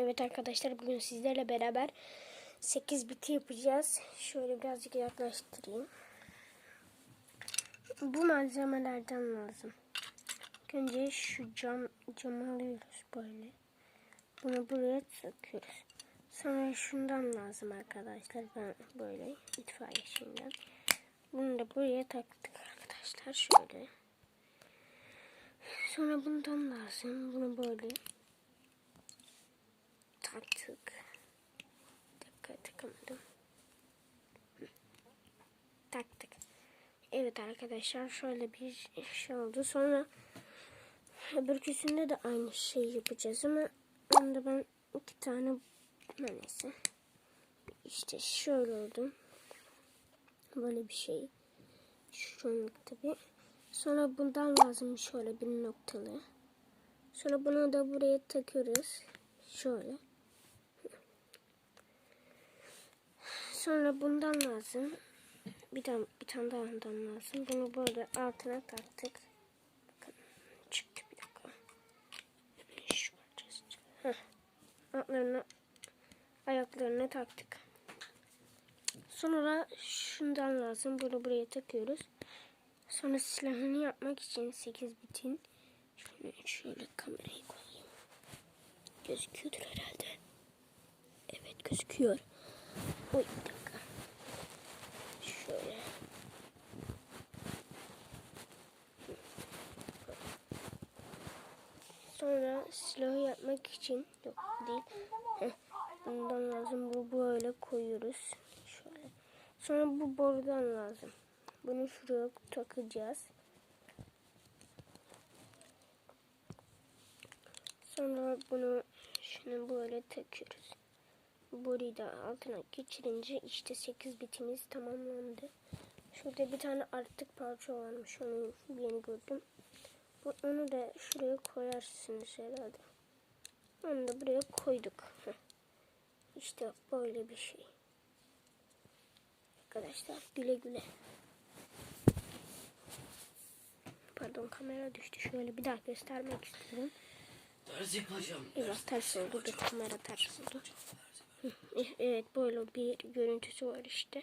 Evet arkadaşlar bugün sizlerle beraber 8 biti yapacağız. Şöyle birazcık yaklaştırayım. Bu malzemelerden lazım. Önce şu cam camı alıyoruz böyle. Bunu buraya takıyoruz. Sonra şundan lazım arkadaşlar. Ben böyle itfaiye şeyinden. Bunu da buraya taktık arkadaşlar. Şöyle. Sonra bundan lazım. Bunu böyle Bir dakika takamadım. Taktık. Evet arkadaşlar şöyle bir şey oldu. Sonra öbürküsünde de aynı şeyi yapacağız ama onda ben iki tane neyse. İşte şöyle oldu. Böyle bir şey. Şu tabi. Sonra bundan lazım şöyle bir noktalı. Sonra bunu da buraya takıyoruz. Şöyle. Sonra bundan lazım. Bir tane, bir tane daha ondan lazım. Bunu böyle altına taktık. Bakın çıktı bir dakika. Şu. Altlarına ayaklarına taktık. Sonra şundan lazım. Bunu buraya takıyoruz. Sonra silahını yapmak için 8 bitin şöyle, şöyle kamerayı koyayım. Gözüküyordur herhalde. Evet gözüküyor. Oy bir dakika. Şöyle. Sonra silahı yapmak için yok değil. Heh, bundan lazım. Bu böyle koyuyoruz. Şöyle. Sonra bu borudan lazım. Bunu şuraya takacağız. Sonra bunu şunu böyle takıyoruz. Boruyu da altına geçirince işte 8 bitimiz tamamlandı. Şurada bir tane artık parça varmış. Onu yeni gördüm. Bu, onu da şuraya koyarsınız herhalde. Onu da buraya koyduk. Heh. İşte böyle bir şey. Arkadaşlar güle güle. Pardon kamera düştü. Şöyle bir daha göstermek istiyorum. Ders yapacağım. Evet ters oldu. Dur kamera ters oldu. Hı, Evet böyle bir görüntüsü var işte.